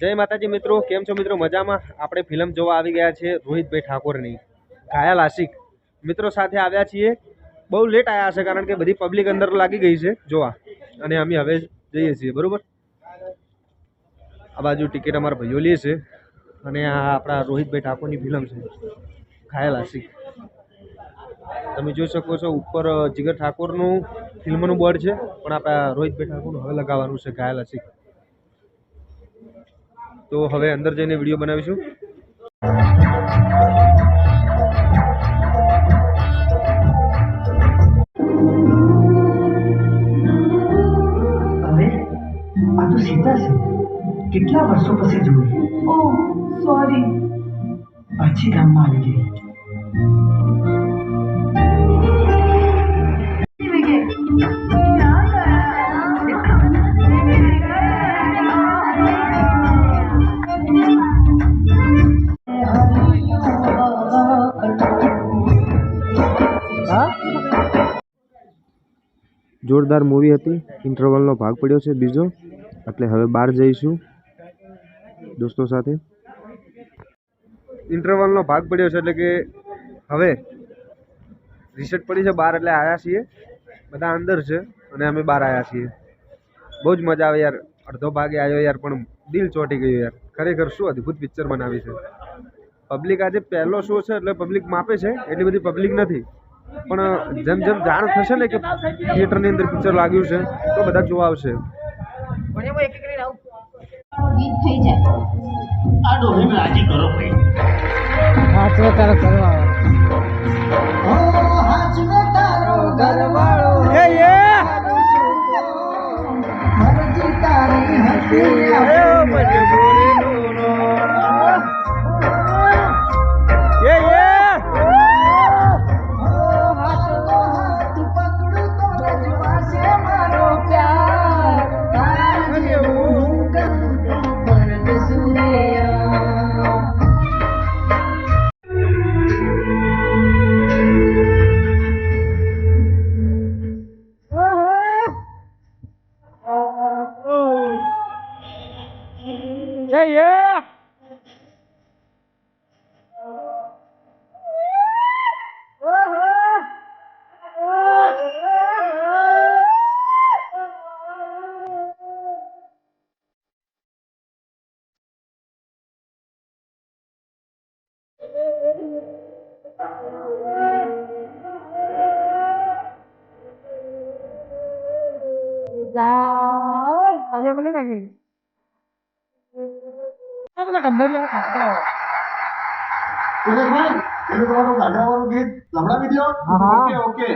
જય માતાજી મિત્રો, કેમ છો મિત્રો? મજામાં? આપણે ફિલ્મ જોવા આવી ગયા છે રોહિતભાઈ ઠાકોરની. ઘાયલ આશિક મિત્રો સાથે આવ્યા છીએ. બહુ લેટ આવ્યા છે કારણ કે બધી પબ્લિક અંદર લાગી ગઈ છે. જોવા. અને અમે હવે જઈએ છીએ, બરાબર? આ બાજુ ટિકિટ અમારા ભાઈઓ લે છે. અને આ આપણા રોહિતભાઈ ઠાકોરની ફિલ્મ છે. ઘાયલ આશિક તમે જોઈ શકો છો ઉપર જીગર ઠાકોરનું ફિલ્મનું બોર્ડ છે. પણ આપણા રોહિતભાઈ ઠાકોરનું હવે લગાવવાનું છે ઘાયલ આશિક તો હવે અંદર જઈને વીડિયો બનાવીશું. અરે આ તો સીતા છે. કેટલા વર્ષો પછી જોઈ ઓ સોરી પાછી ગામમાં આવી ગઈ. જોરદાર મૂવી હતી. ઇન્ટરવલનો ભાગ પડ્યો છે બીજો. એટલે હવે બહાર જઈશું. દોસ્તો સાથે. ઇન્ટરવલનો ભાગ પડ્યો છે એટલે કે હવે રિસેટ પડી છે બહાર એટલે આવ્યા છીએ. બધા અંદર છે અને અમે બહાર આવ્યા છીએ. બહુ જ મજા આવે યાર. અડધો ભાગે આવ્યો યાર, પણ દિલ ચોંટી ગયું યાર. ખરેખર શું અદ્ભુત પિક્ચર બનાવી છે. પબ્લિક આજે પહેલો શો છે એટલે પબ્લિક માપે છે. એટલી બધી પબ્લિક નથી. પણ જેમ જેમ જાણ થશે ને કે થિયેટરની અંદર પિક્ચર લાગ્યું છે તો બધા જોવા આવશે. ગીત થઈ જાય આ ડોહીને રાજી કરો બધા ગંભીર એટલે તમારું ગાંધાવાનું ગીત સંભળાવી દો ઓકે ઓકે